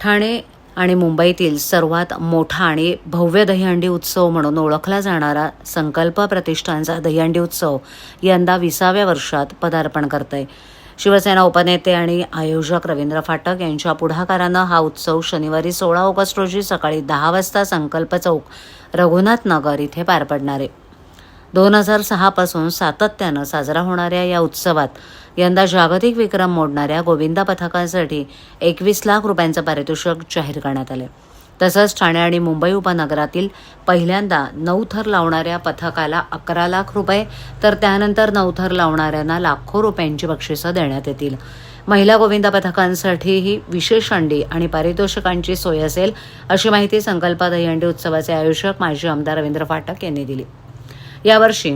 ठाणे आणि मुंबईतील सर्वात मोठा आणि भव्य दहीहंडी उत्सव म्हणून ओळखला जाणारा संकल्प प्रतिष्ठानचा दहीहंडी उत्सव यंदा विसाव्या वर्षात पदार्पण करत आहे शिवसेना उपनेते आणि आयोजक रवींद्र फाटक यांच्या पुढाकारानं हा उत्सव शनिवारी सोळा ऑगस्ट रोजी सकाळी दहा वाजता संकल्प चौक रघुनाथ नगर इथे पार पडणार आहे. दोन हजार सहापासून सातत्यानं साजरा होणाऱ्या या उत्सवात यंदा जागतिक विक्रम मोडणाऱ्या गोविंदा पथकांसाठी एकवीस लाख रुपयांचं पारितोषिक जाहीर करण्यात आलं. तसंच ठाणे आणि मुंबई उपनगरातील पहिल्यांदा नऊ थर लावणाऱ्या पथकाला अकरा लाख रुपये तर त्यानंतर नऊ थर लावणाऱ्यांना लाखो रुपयांची बक्षिसं देण्यात येतील. महिला गोविंदा पथकांसाठीही विशेष अंडी आणि पारितोषिकांची सोय असेल अशी माहिती संकल्प दहीहंडी उत्सवाचे आयोजक माजी आमदार रवींद्र फाटक यांनी दिली. यावर्षी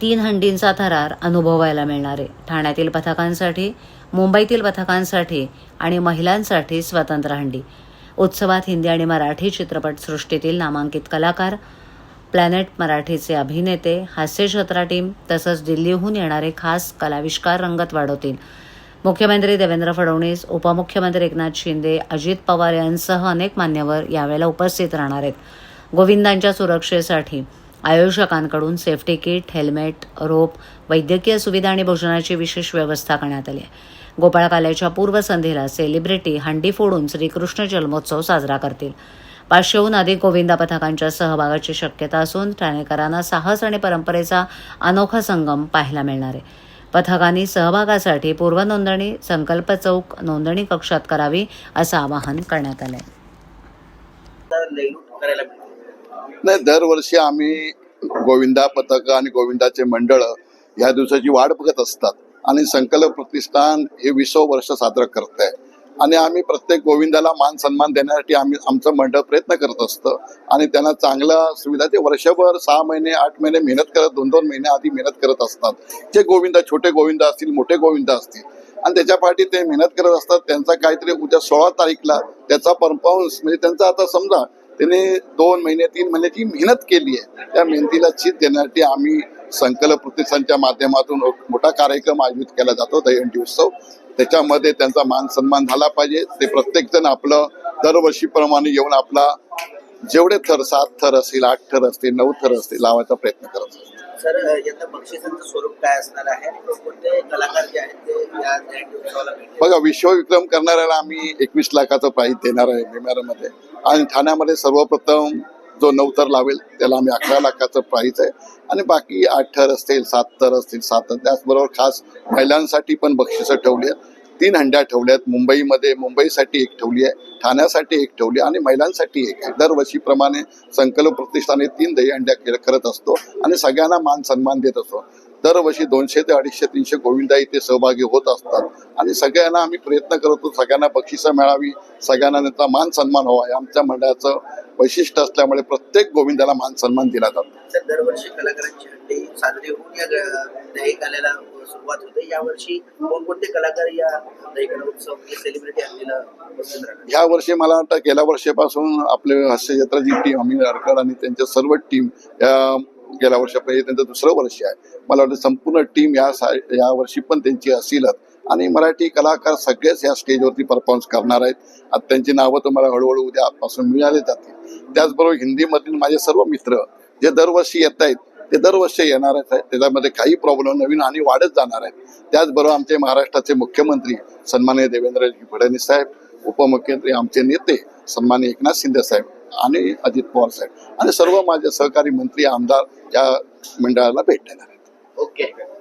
तीन हंडींचा थरार अनुभवायला मिळणार. आहे ठाण्यातील पथकांसाठी मुंबईतील पथकांसाठी आणि महिलांसाठी स्वतंत्र हंडी. उत्सवात हिंदी आणि मराठी चित्रपटसृष्टीतील नामांकित कलाकार प्लॅनेट मराठीचे अभिनेते हास्यजत्रा टीम तसंच दिल्लीहून येणारे खास कलाविष्कार रंगत वाढवतील. मुख्यमंत्री देवेंद्र फडणवीस उपमुख्यमंत्री एकनाथ शिंदे अजित पवार यांसह अनेक मान्यवर यावेळेला उपस्थित राहणार आहेत. गोविंदांच्या सुरक्षेसाठी आयोजकांकडून सेफ्टी किट हेल्मेट रोप वैद्यकीय सुविधा आणि भोजनाची विशेष व्यवस्था करण्यात आली आहे. गोपाळकाल्याच्या पूर्वसंध्येला सेलिब्रिटी हंडी फोडून श्रीकृष्ण जन्मोत्सव साजरा करतील. पाचशेहून अधिक गोविंदा पथकांच्या सहभागाची शक्यता असून ठाणेकरांना साहस आणि परंपरेचा अनोखा संगम पाहायला मिळणार आहे. पथकांनी सहभागासाठी पूर्वनोंदणी संकल्प चौक नोंदणी कक्षात करावी असं आवाहन करण्यात आलं आहे करायला नाही दरवर्षी आम्ही गोविंदा पथक आणि गोविंदाचे मंडळ या दिवसाची वाट बघत असतात. आणि संकल्प प्रतिष्ठान हे विसव वर्ष साजरं करत आहे. आणि आम्ही प्रत्येक गोविंदाला मान सन्मान देण्यासाठी आम्ही आमचं मंडळ प्रयत्न करत असतं. आणि त्यांना चांगल्या सुविधा ते वर्षभर सहा महिने आठ महिने मेहनत करत दोन दोन महिने आधी मेहनत करत असतात. जे गोविंदा छोटे गोविंदा असतील मोठे गोविंदा असतील. आणि त्याच्या पाठी ते मेहनत करत असतात. त्यांचा काहीतरी उद्या सोळा तारीखला त्याचा परफॉर्मन्स म्हणजे त्यांचा आता समजा त्याने दोन महिने तीन महिन्याची मेहनत केली आहे त्या मेहनतीला चीज देण्यासाठी आम्ही संकल्प प्रतिष्ठानच्या माध्यमातून मोठा कार्यक्रम आयोजित केला जातो दहीहंडी उत्सव. त्याच्यामध्ये त्यांचा मान सन्मान झाला पाहिजे. ते प्रत्येक जण आपलं दरवर्षीप्रमाणे येऊन आपला जेवढे थर सात थर असतील आठ थर असतील नऊ थर असतील लावायचा प्रयत्न करत असतात. सर यंदा बक्षिसांचं स्वरूप काय असणार आहे? आणि कोणते कलाकार जे आहेत ते या दहीहंडी उत्सवाला भेटतील बघा विश्वविक्रम करणाऱ्याला आम्ही एकवीस लाखाचं प्राईज देणार आहे निम्यामध्ये आणि ठाण्यामध्ये सर्वप्रथम जो नऊ थर लावेल त्याला आम्ही अकरा लाखाचं प्राईज आहे. आणि बाकी आठ थर असतील सात थर असतील सात त्याचबरोबर खास महिलांसाठी पण बक्षिसं ठेवली आहेत. तीन हंड्या ठेवल्यात मुंबईमध्ये मुंबईसाठी एक ठेवली आहे ठाण्यासाठी एक ठेवली आणि महिलांसाठी एक आहे. दरवर्षीप्रमाणे संकल्प प्रतिष्ठाने तीन दही हंड्या करत असतो आणि सगळ्यांना मान सन्मान देत असतो. दरवर्षी दोनशे ते अडीचशे तीनशे गोविंदा इथे सहभागी होत असतात. आणि सगळ्यांना आम्ही प्रयत्न करतो सगळ्यांना बक्षिसं मिळावी सगळ्यांना त्यांचा मान सन्मान व्हावा हे आमच्या मंडळाचं वैशिष्ट्य असल्यामुळे प्रत्येक गोविंदाला मान सन्मान दिला जातो. दरवर्षी कलाकारांची हंडी साजरी होऊन या ग- दही काल्याला सुरुवात होते. यावर्षी कोणकोणते कलाकार या दही काला उत्सव सेलिब्रिटी हंडीला उपस्थित राहणार? ह्या वर्षी मला वाटतं गेल्या वर्षापासून आपले हास्यजत्राची टीम अमीर अडकड आणि त्यांच्या सर्व टीम या गेल्या वर्षापैकी त्यांचं दुसरं वर्ष आहे. मला वाटतं संपूर्ण टीम या सा या वर्षी पण त्यांची असेलच. आणि मराठी कलाकार सगळेच या स्टेजवरती परफॉर्मन्स करणार आहेत. आता त्यांची नावं तुम्हाला हळूहळू उद्यापासून मिळाले जातील. त्याचबरोबर हिंदीमधील माझे सर्व मित्र जे दरवर्षी येत आहेत ते दरवर्षी येणारच आहेत. त्याच्यामध्ये काही प्रॉब्लेम नवीन आणि वाढत जाणार आहेत. त्याचबरोबर आमचे महाराष्ट्राचे मुख्यमंत्री सन्मान्य देवेंद्रजी फडणवीस साहेब उपमुख्यमंत्री आमचे नेते सन्मान्य एकनाथ शिंदे साहेब आणि अजित पवार साहेब. आणि सर्व माझे सहकारी मंत्री आमदार या मंडळाला भेट देणार आहेत. ओके.